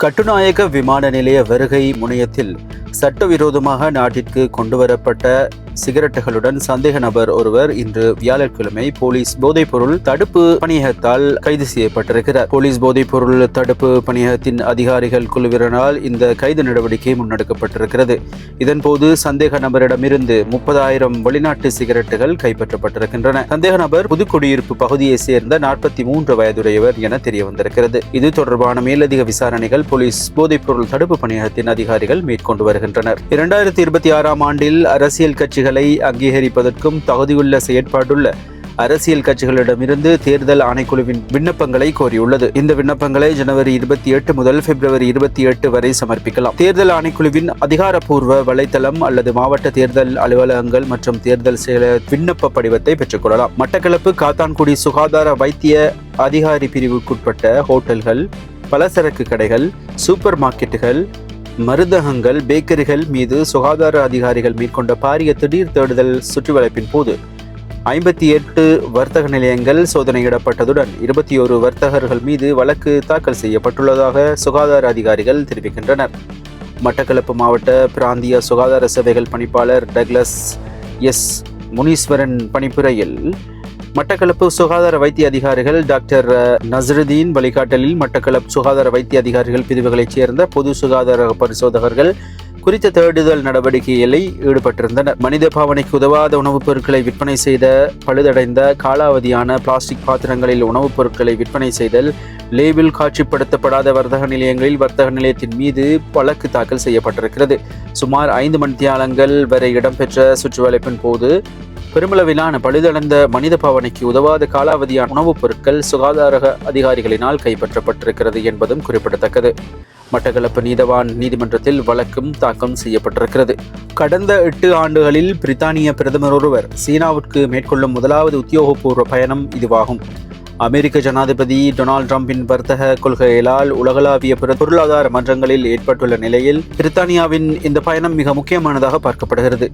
கட்டுநாயக்க விமான நிலைய வருகை முனையத்தில் சட்டவிரோதமாக நாட்டிற்கு கொண்டுவரப்பட்ட சிகரெட்டுகளுடன் சந்தேக நபர் ஒருவர் இன்று வியாழக்கிழமை போலீஸ் போதைப்பொருள் தடுப்பு பணியகத்தால் கைது செய்யப்பட்டிருக்கிறார். போலீஸ் போதைப்பொருள் தடுப்பு பணியகத்தின் அதிகாரிகள் குழுவினரால் இந்த கைது நடவடிக்கை முன்னெடுக்கப்பட்டிருக்கிறது. இதன்போது சந்தேக நபரிடமிருந்து முப்பதாயிரம் வெளிநாட்டு சிகரெட்டுகள் கைப்பற்றப்பட்டிருக்கின்றன. சந்தேக நபர் புதுக்குடியிருப்பு பகுதியைச் சேர்ந்த நாற்பத்தி மூன்று வயதுடையவர் என தெரிய வந்திருக்கிறது இது தொடர்பான மேலதிக விசாரணைகள் போலீஸ் போதைப்பொருள் தடுப்பு பணியகத்தின் அதிகாரிகள் மேற்கொண்டு வருகின்றனர். இரண்டாயிரத்தி இருபத்தி ஆறாம் ஆண்டில் அரசியல் கட்சிகள் அங்கீகரிப்பதற்கும் தகுதியுள்ள செயற்பாடுள்ள அரசியல் கட்சிகளிடமிருந்து தேர்தல் ஆணைக்குழுவின் விண்ணப்பங்களை கோரியுள்ளது. இந்த விண்ணப்பங்களை ஜனவரி இருபத்தி எட்டு முதல் பிப்ரவரி இருபத்தி எட்டு வரை சமர்ப்பிக்கலாம். தேர்தல் ஆணைக்குழுவின் அதிகாரப்பூர்வ வலைத்தளம் அல்லது மாவட்ட தேர்தல் அலுவலகங்கள் மற்றும் தேர்தல் செயல விண்ணப்ப படிவத்தை பெற்றுக்கொள்ளலாம். மட்டக்களப்பு காத்தான்குடி சுகாதார வைத்திய அதிகாரி பிரிவுக்குட்பட்ட ஹோட்டல்கள் பலசரக்கு கடைகள் சூப்பர் மார்க்கெட்டுகள் மருந்தகங்கள் பேக்கரிகள் மீது சுகாதார அதிகாரிகள் மேற்கொண்ட பாரிய திடீர் தேடுதல் சுற்றுவளைப்பின் போது ஐம்பத்தி எட்டு வர்த்தக நிலையங்கள் சோதனையிடப்பட்டதுடன் இருபத்தி ஒரு வர்த்தகர்கள் மீது வழக்கு தாக்கல் செய்யப்பட்டுள்ளதாக சுகாதார அதிகாரிகள் தெரிவிக்கின்றனர். மட்டக்களப்பு மாவட்ட பிராந்திய சுகாதார சேவைகள் பணிப்பாளர் டக்ளஸ் எஸ் முனீஸ்வரன் பணிப்புரையில் மட்டக்களப்பு சுகாதார வைத்திய அதிகாரிகள் டாக்டர் நசருதீன் வழிகாட்டலில் மட்டக்களப்பு சுகாதார வைத்திய அதிகாரிகள் பிரிவுகளைச் சேர்ந்த பொது சுகாதார பரிசோதகர்கள் குறித்த தேடுதல் நடவடிக்கையில் ஈடுபட்டிருந்தனர். மனித பாவனைக்கு உதவாத உணவுப் பொருட்களை விற்பனை செய்த பழுதடைந்த காலாவதியான பிளாஸ்டிக் பாத்திரங்களில் உணவுப் பொருட்களை விற்பனை செய்தல் லேபிள் காட்சிப்படுத்தப்படாத வர்த்தக நிலையங்களில் வர்த்தக நிலையத்தின் மீது வழக்கு தாக்கல் செய்யப்பட்டிருக்கிறது. சுமார் ஐந்து மணித்தியாலங்கள் வரை இடம்பெற்ற சுற்றுவளைப்பின் போது பெருமளவிலான பழுதடைந்த மனித பாவனைக்கு உதவாத காலாவதியான உணவுப் பொருட்கள் சுகாதார அதிகாரிகளினால் கைப்பற்றப்பட்டிருக்கிறது என்பதும் குறிப்பிடத்தக்கது. மட்டக்களப்பு நீதவான் நீதிமன்றத்தில் வழக்கும் தாக்கம் செய்யப்பட்டிருக்கிறது. கடந்த எட்டு ஆண்டுகளில் பிரித்தானிய பிரதமர் ஒருவர் சீனாவிற்கு மேற்கொள்ளும் முதலாவது உத்தியோகபூர்வ பயணம் இதுவாகும். அமெரிக்க ஜனாதிபதி டொனால்ட் ட்ரம்பின் வர்த்தக கொள்கைகளால் உலகளாவிய பொருளாதார மன்றங்களில் ஏற்பட்டுள்ள நிலையில் பிரித்தானியாவின் இந்த பயணம் மிக முக்கியமானதாக பார்க்கப்படுகிறது.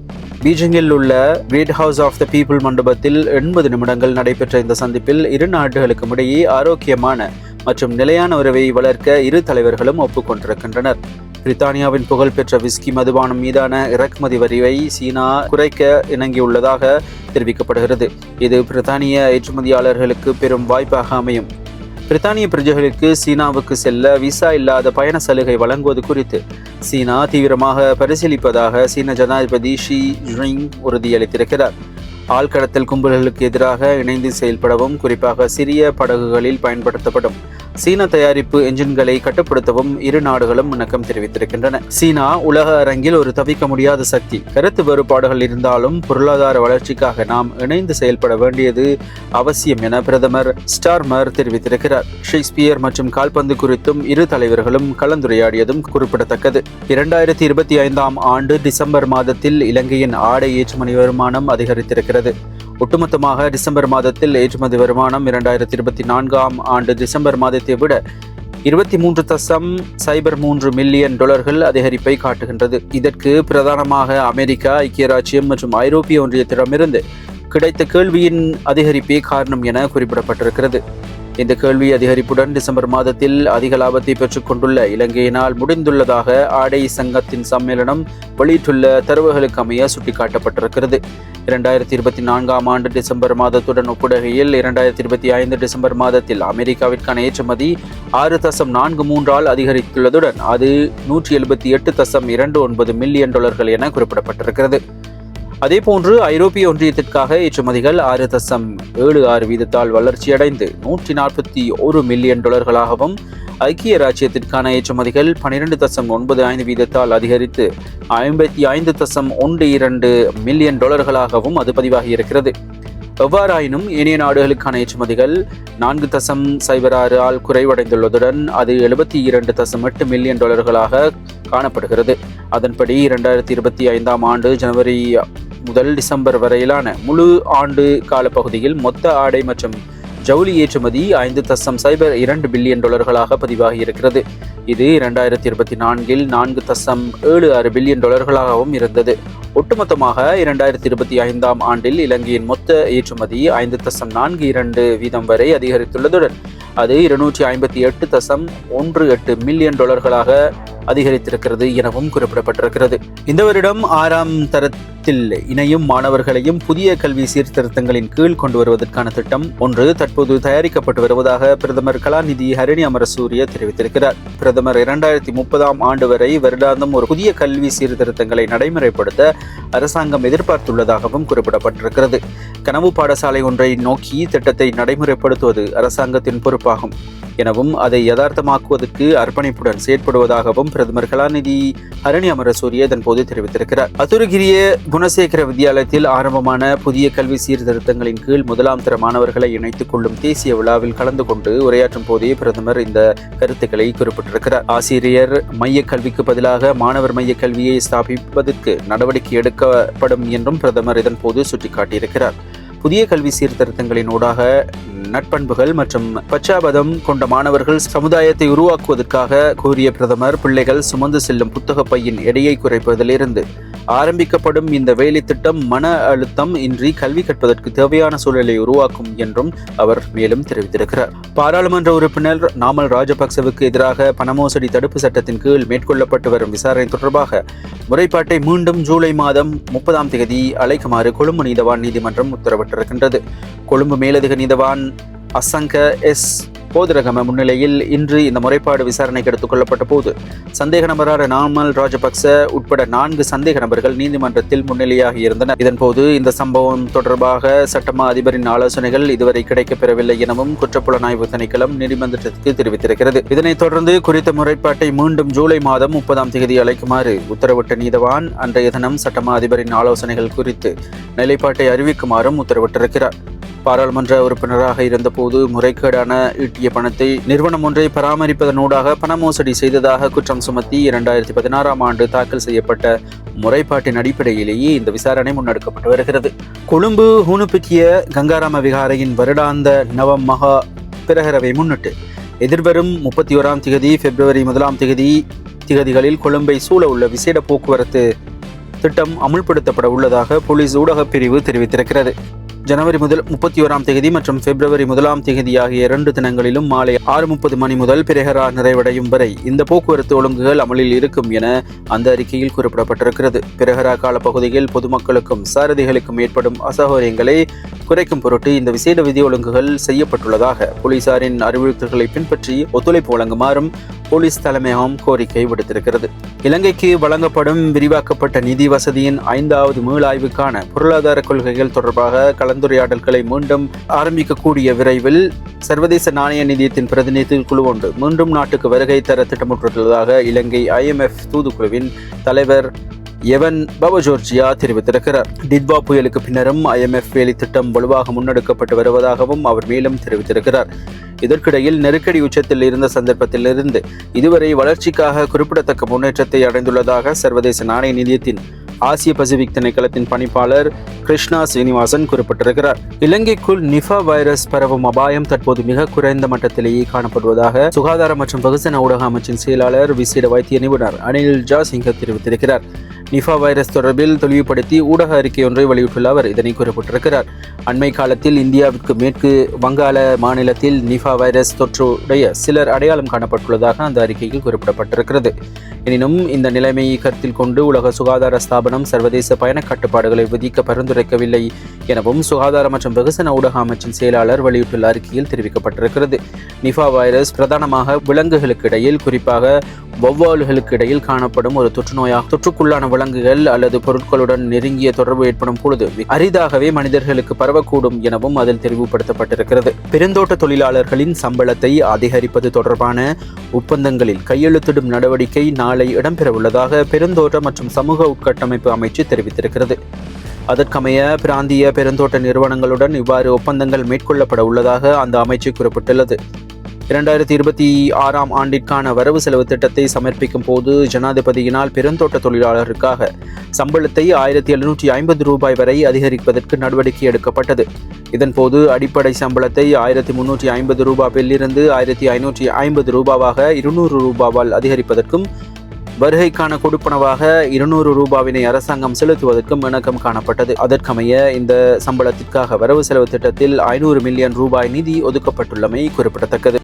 பீஜிங்கில் உள்ள great house of the people மண்டபத்தில் எண்பது நிமிடங்கள் நடைபெற்ற இந்த சந்திப்பில் இரு நாடுகளுக்கும் இடையே ஆரோக்கியமான மற்றும் நிலையான உறவை வளர்க்க இரு தலைவர்களும் ஒப்புக்கொண்டிருக்கின்றனர். பிரித்தானியாவின் புகழ்பெற்ற விஸ்கி மதுபானம் மீதான இறக்குமதி வரிவை சீனா குறைக்க இணங்கியுள்ளதாக தெரிவிக்கப்படுகிறது. இது பிரித்தானிய ஏற்றுமதியாளர்களுக்கு பெரும் வாய்ப்பாக அமையும். பிரித்தானிய பிரஜைகளுக்கு சீனாவுக்கு செல்ல விசா இல்லாத பயண சலுகை வழங்குவது குறித்து சீனா தீவிரமாக பரிசீலிப்பதாக சீன ஜனாதிபதி ஷி ஜிங் உறுதியளித்திருக்கிறார். ஆழ்கடத்தல் கும்பல்களுக்கு எதிராக இணைந்து செயல்படவும் குறிப்பாக சிறிய படகுகளில் பயன்படுத்தப்படும். சீன தயாரிப்பு என்ஜின்களை கட்டுப்படுத்தவும் இரு நாடுகளும் இணக்கம் தெரிவித்திருக்கின்றன. சீனா உலக அரங்கில் ஒரு தவிக்க முடியாத சக்தி. கருத்து வேறுபாடுகள் இருந்தாலும் பொருளாதார வளர்ச்சிக்காக நாம் இணைந்து செயல்பட வேண்டியது அவசியம் என பிரதமர் ஸ்டார்மர் தெரிவித்திருக்கிறார். ஷேக்ஸ்பியர் மற்றும் கால்பந்து குறித்தும் இரு தலைவர்களும் கலந்துரையாடியதும் குறிப்பிடத்தக்கது. இரண்டாயிரத்தி இருபத்தி ஐந்தாம் ஆண்டு டிசம்பர் மாதத்தில் இலங்கையின் ஆடை ஏற்றுமதி வருமானம் அதிகரித்திருக்கிறது. ஒட்டுமொத்தமாக டிசம்பர் மாதத்தில் ஏற்றுமதி வருமானம் இரண்டாயிரத்தி இருபத்தி நான்காம் ஆண்டு டிசம்பர் மாதத்தை விட இருபத்தி மூன்று தசம் சைபர் மூன்று மில்லியன் டாலர்கள் அதிகரிப்பை காட்டுகின்றது. இதற்கு பிரதானமாக அமெரிக்கா ஐக்கிய ராஜ்யம் மற்றும் ஐரோப்பிய ஒன்றியத்திடமிருந்து கிடைத்த கேள்வியின் அதிகரிப்பே காரணம் என குறிப்பிடப்பட்டிருக்கிறது. இந்த கேள்வி அதிகரிப்புடன் டிசம்பர் மாதத்தில் அதிக லாபத்தை பெற்றுக் கொண்டுள்ள இலங்கையினால் முடிந்துள்ளதாக ஆடை சங்கத்தின் சம்மேளனம் வெளியிட்டுள்ள தரவுகளுக்கு அமைய சுட்டிக்காட்டப்பட்டிருக்கிறது. இரண்டாயிரத்தி இருபத்தி நான்காம் ஆண்டு டிசம்பர் மாதத்துடன் ஒப்பிடுகையில் இரண்டாயிரத்தி இருபத்தி ஐந்து டிசம்பர் மாதத்தில் அமெரிக்காவிற்கான ஏற்றுமதி ஆறு தசம் நான்கு மூன்றால் அதிகரித்துள்ளதுடன் அது நூற்றி எழுபத்தி எட்டு தசம் இரண்டு ஒன்பது மில்லியன் டாலர்கள் என குறிப்பிடப்பட்டிருக்கிறது. அதேபோன்று ஐரோப்பிய ஒன்றியத்திற்காக ஏற்றுமதிகள் ஆறு தசம் ஏழு ஆறு வீதத்தால் வளர்ச்சியடைந்து நூற்றி நாற்பத்தி ஒரு மில்லியன் டாலர்களாகவும் ஐக்கிய ராஜ்யத்திற்கான ஏற்றுமதிகள் பனிரெண்டு தசம் ஒன்பது ஐந்து வீதத்தால் அதிகரித்து ஐம்பத்தி ஐந்து தசம் ஒன்று இரண்டு மில்லியன் டாலர்களாகவும் அது பதிவாகி இருக்கிறது எவ்வாறாயினும் ஏனைய நாடுகளுக்கான ஏற்றுமதிகள் நான்கு தசம் சைபர் ஆறு ஆல் குறைவடைந்துள்ளதுடன் அது எழுபத்தி இரண்டு தசம் எட்டு மில்லியன் டாலர்களாக காணப்படுகிறது. அதன்படி இரண்டாயிரத்தி இருபத்தி ஐந்தாம் ஆண்டு ஜனவரி முதல் டிசம்பர் வரையிலான முழு ஆண்டு காலப்பகுதியில் மொத்த ஆடை மற்றும் ஜவுளி ஏற்றுமதி ஐந்து தசம் சைபர் இரண்டு பில்லியன் டாலர்களாக பதிவாகி இருக்கிறது இது இரண்டாயிரத்தி இருபத்தி நான்கில் நான்கு தசம் ஏழு ஆறு பில்லியன் டாலர்களாகவும் இருந்தது. ஒட்டுமொத்தமாக இரண்டாயிரத்தி இருபத்தி ஐந்தாம் ஆண்டில் இலங்கையின் மொத்த ஏற்றுமதி ஐந்து தசம் நான்கு இரண்டு வீதம் வரை அதிகரித்துள்ளதுடன் அது இருநூற்றி ஐம்பத்தி எட்டு தசம் ஒன்று எட்டு மில்லியன் டாலர்களாக அதிகரித்திருக்கிறது எனவும் குறிப்பிடப்பட்டிருக்கிறது. இந்த வருடம் ஆறாம் தரத்தில் இணையும் மாணவர்களையும் புதிய கல்வி சீர்திருத்தங்களின் கீழ் கொண்டு வருவதற்கான திட்டம் ஒன்று தற்போது தயாரிக்கப்பட்டு வருவதாக பிரதமர் கலாநிதி ஹரிணி அமரசூரிய தெரிவித்திருக்கிறார். பிரதமர் இரண்டாயிரத்தி முப்பதாம் ஆண்டு வரை வருடாந்தம் ஒரு புதிய கல்வி சீர்திருத்தங்களை நடைமுறைப்படுத்த அரசாங்கம் எதிர்பார்த்துள்ளதாகவும் குறிப்பிடப்பட்டிருக்கிறது. கனவு பாடசாலை ஒன்றை நோக்கி திட்டத்தை நடைமுறைப்படுத்துவது அரசாங்கத்தின் பொறுப்பு பொறுப்பாகும் எனவும் அதை யதார்த்தமாக்குவதற்கு அர்ப்பணிப்புடன் செயற்படுவதாகவும் பிரதமர் கலாநிதி ஹரணி அமரசூரிய இதன்போது தெரிவித்திருக்கிறார். அத்துருகிரிய குணசேகர வித்தியாலயத்தில் ஆரம்பமான புதிய கல்வி சீர்திருத்தங்களின் கீழ் முதலாம் தர மாணவர்களை இணைத்துக் கொள்ளும் தேசிய விழாவில் கலந்து கொண்டு உரையாற்றும் போதே பிரதமர் இந்த கருத்துக்களை குறிப்பிட்டிருக்கிறார். ஆசிரியர் மைய கல்விக்கு பதிலாக மாணவர் மைய கல்வியை ஸ்தாபிப்பதற்கு நடவடிக்கை எடுக்கப்படும் என்றும் பிரதமர் இதன்போது சுட்டிக்காட்டியிருக்கிறார். புதிய கல்வி சீர்திருத்தங்களின் ஊடாக நட்பண்புகள் மற்றும் பச்சாபதம் கொண்ட மாணவர்கள் சமுதாயத்தை உருவாக்குவதற்காக கூறிய பிரதமர் பிள்ளைகள் சுமந்து செல்லும் புத்தக பையின் எடையை குறைப்பதிலிருந்து ஆரம்பிக்கப்படும் இந்த வேலை திட்டம் மன அழுத்தம் இன்றி கல்வி கற்பதற்கு தேவையான சூழலை உருவாக்கும் என்றும் அவர் மேலும் தெரிவித்திருக்கிறார். பாராளுமன்ற உறுப்பினர் நாமல் ராஜபக்சவுக்கு எதிராக பணமோசடி தடுப்பு சட்டத்தின் கீழ் மேற்கொள்ளப்பட்டு வரும் விசாரணை தொடர்பாக முறைப்பாட்டை மீண்டும் ஜூலை மாதம் முப்பதாம் தேதி அழைக்குமாறு கொழும்பு நீதவான் நீதிமன்றம் உத்தரவிட்டிருக்கின்றது. கொழும்பு மேலதிக நீதவான் அசங்க எஸ். போதரகம முன்னிலையில் இன்று இந்த முறைப்பாடு விசாரணைக்கு எடுத்துக் கொள்ளப்பட்ட போது சந்தேக நபரான நாமல் ராஜபக்ச உட்பட நான்கு சந்தேக நபர்கள் நீதிமன்றத்தில் முன்னிலையாகி இருந்தனர். இதன்போது இந்த சம்பவம் தொடர்பாக சட்டமா அதிபரின் ஆலோசனைகள் இதுவரை கிடைக்கப்பெறவில்லை எனவும் குற்றப்புலனாய்வு திணைக்களம் நீதிமன்றத்திற்கு தெரிவித்திருக்கிறது. இதனைத் தொடர்ந்து குறித்த முறைப்பாட்டை மீண்டும் ஜூலை மாதம் முப்பதாம் தேதி அழைக்குமாறு உத்தரவிட்ட நீதவான் அன்றைய தினம் சட்டமா அதிபரின் ஆலோசனைகள் குறித்து நிலைப்பாட்டை அறிவிக்குமாறும் உத்தரவிட்டிருக்கிறார். பாராளுமன்ற உறுப்பினராக இருந்தபோது முறைகேடான ஈட்டிய பணத்தை நிறுவனம் ஒன்றை பராமரிப்பதனூடாக பண மோசடி செய்ததாக குற்றம் சுமத்தி இரண்டாயிரத்தி பதினாறாம் ஆண்டு தாக்கல் செய்யப்பட்ட முறைப்பாட்டின் அடிப்படையிலேயே இந்த விசாரணை முன்னெடுக்கப்பட்டு வருகிறது. கொழும்பு ஹூனுப்பிக்கிய கங்காராம விகாரையின் வருடாந்த நவம் மகா பிரகரவை முன்னிட்டு எதிர்வரும் முப்பத்தி ஓராம் திகதி பிப்ரவரி முதலாம் திகதி திகதிகளில் கொழும்பை சூழ உள்ள விசேட போக்குவரத்து திட்டம் அமுல்படுத்தப்பட உள்ளதாக போலீஸ் ஊடகப் பிரிவு தெரிவித்திருக்கிறது. ஜனவரி முதல் முப்பத்தி ஓராம் தேதி மற்றும் பிப்ரவரி முதலாம் தேதி ஆகிய இரண்டு தினங்களிலும் மாலை ஆறு முப்பது மணி முதல் பிரேகரா நிறைவடையும் வரை இந்த போக்குவரத்து ஒழுங்குகள் அமலில் இருக்கும் என அந்த அறிக்கையில் குறிப்பிடப்பட்டிருக்கிறது. பிரேகரா கால பகுதியில் பொதுமக்களுக்கும் சாரதிகளுக்கும் ஏற்படும் அசௌகரியங்களை குறைக்கும் பொருட்டு இந்த விசேட விதி ஒழுங்குகள் செய்யப்பட்டுள்ளதாக போலீசாரின் அறிவுறுத்தல்களை பின்பற்றி ஒத்துழைப்பு வழங்குமாறும் போலீஸ் தலைமையகம் கோரிக்கை விடுத்திருக்கிறது. இலங்கைக்கு வழங்கப்படும் விரிவாக்கப்பட்ட நிதி வசதியின் ஐந்தாவது மீளாய்வுக்கான பொருளாதார கொள்கைகள் தொடர்பாக கலந்துரையாடல்களை மீண்டும் ஆரம்பிக்கக்கூடிய விரைவில் சர்வதேச நாணய நிதியத்தின் பிரதிநிதி குழு ஒன்று மீண்டும் நாட்டுக்கு வருகை தர திட்டமிட்டுள்ளதாக இலங்கை ஐஎம்எஃப் தூதுக்குழுவின் தலைவர் எவன் பவஜோர்ஜியா தெரிவித்திருக்கிறார். டிட்வா புயலுக்கு பின்னரும் ஐஎம்எஃப் வேலை திட்டம் வலுவாக முன்னெடுக்கப்பட்டு வருவதாகவும் அவர் மேலும் தெரிவித்திருக்கிறார். இதற்கிடையில் நெருக்கடி உச்சத்தில் இருந்த சந்தர்ப்பத்திலிருந்து இதுவரை வளர்ச்சிக்காக குறிப்பிடத்தக்க முன்னேற்றத்தை அடைந்துள்ளதாக சர்வதேச நாணய நிதியத்தின் ஆசிய பசிபிக் திணைக்களத்தின் பணிப்பாளர் கிருஷ்ணா சீனிவாசன் குறிப்பிட்டிருக்கிறார். இலங்கைக்குள் நிஃபா வைரஸ் பரவும் அபாயம் தற்போது மிக குறைந்த மட்டத்திலேயே காணப்படுவதாக சுகாதார மற்றும் பகுசன ஊடக அமைச்சின் செயலாளர் விசேட வைத்திய நிபுணர் அனில் ஜாசிங்க தெரிவித்திருக்கிறார். நிஃபா வைரஸ் தொடர்பில் தெளிவுபடுத்தி ஊடக அறிக்கை ஒன்றை வெளியிட்டுள்ள அவர் இதனை குறிப்பிட்டிருக்கிறார். அண்மை காலத்தில் இந்தியாவிற்கு மேற்கு வங்காள மாநிலத்தில் நிஃபா வைரஸ் தொற்றுடைய சிலர் அடையாளம் காணப்பட்டுள்ளதாக அந்த அறிக்கையில் குறிப்பிடப்பட்டிருக்கிறது. எனினும் இந்த நிலைமையை கருத்தில் கொண்டு உலக சுகாதார ஸ்தாபனம் சர்வதேச பயண கட்டுப்பாடுகளை விதிக்க பரிந்துரைக்கவில்லை எனவும் சுகாதார மற்றும் வெகுசன ஊடக அமைச்சின் செயலாளர் வெளியிட்டுள்ள அறிக்கையில் தெரிவிக்கப்பட்டிருக்கிறது. நிஃபா வைரஸ் பிரதானமாக விலங்குகளுக்கு இடையில் குறிப்பாக வௌவால்களுக்கு இடையில் காணப்படும் ஒரு தொற்றுநோயாக தொற்றுக்குள்ளான விலங்குகள் அல்லது பொருட்களுடன் நெருங்கிய தொடர்பு ஏற்படும் பொழுது அரிதாகவே மனிதர்களுக்கு பரவக்கூடும் எனவும் அதில் தெரிவுபடுத்தப்பட்டிருக்கிறது பெருந்தோட்ட தொழிலாளர்களின் சம்பளத்தை அதிகரிப்பது தொடர்பான ஒப்பந்தங்களில் கையெழுத்திடும் நடவடிக்கை நாளை இடம்பெறவுள்ளதாக பெருந்தோட்ட மற்றும் சமூக உட்கட்டமைப்பு அமைச்சு தெரிவித்திருக்கிறது. அதற்கமைய பிராந்திய பெருந்தோட்ட நிறுவனங்களுடன் இவ்வாறு ஒப்பந்தங்கள் மேற்கொள்ளப்பட உள்ளதாக அந்த அமைச்சு குறிப்பிட்டுள்ளது. இரண்டாயிரத்தி இருபத்தி ஆறாம் ஆண்டிற்கான வரவு செலவு திட்டத்தை சமர்ப்பிக்கும் போது ஜனாதிபதியினால் பெருந்தோட்ட தொழிலாளருக்காக சம்பளத்தை ஆயிரத்தி எழுநூற்றி ஐம்பது ரூபாய் வரை அதிகரிப்பதற்கு நடவடிக்கை எடுக்கப்பட்டது. இதன்போது அடிப்படை சம்பளத்தை ஆயிரத்தி முன்னூற்றி ஐம்பது ரூபாவிலிருந்து ஆயிரத்தி ஐநூற்றி ஐம்பது ரூபாவாக இருநூறு ரூபாவால் அதிகரிப்பதற்கும் வருகைக்கான கொடுப்பனவாக இருநூறு ரூபாவினை அரசாங்கம் செலுத்துவதற்கும் இணக்கம் காணப்பட்டது. அதற்கமைய இந்த சம்பளத்திற்காக வரவு செலவு திட்டத்தில் ஐநூறு மில்லியன் ரூபாய் நிதி ஒதுக்கப்பட்டுள்ளமை குறிப்பிடத்தக்கது.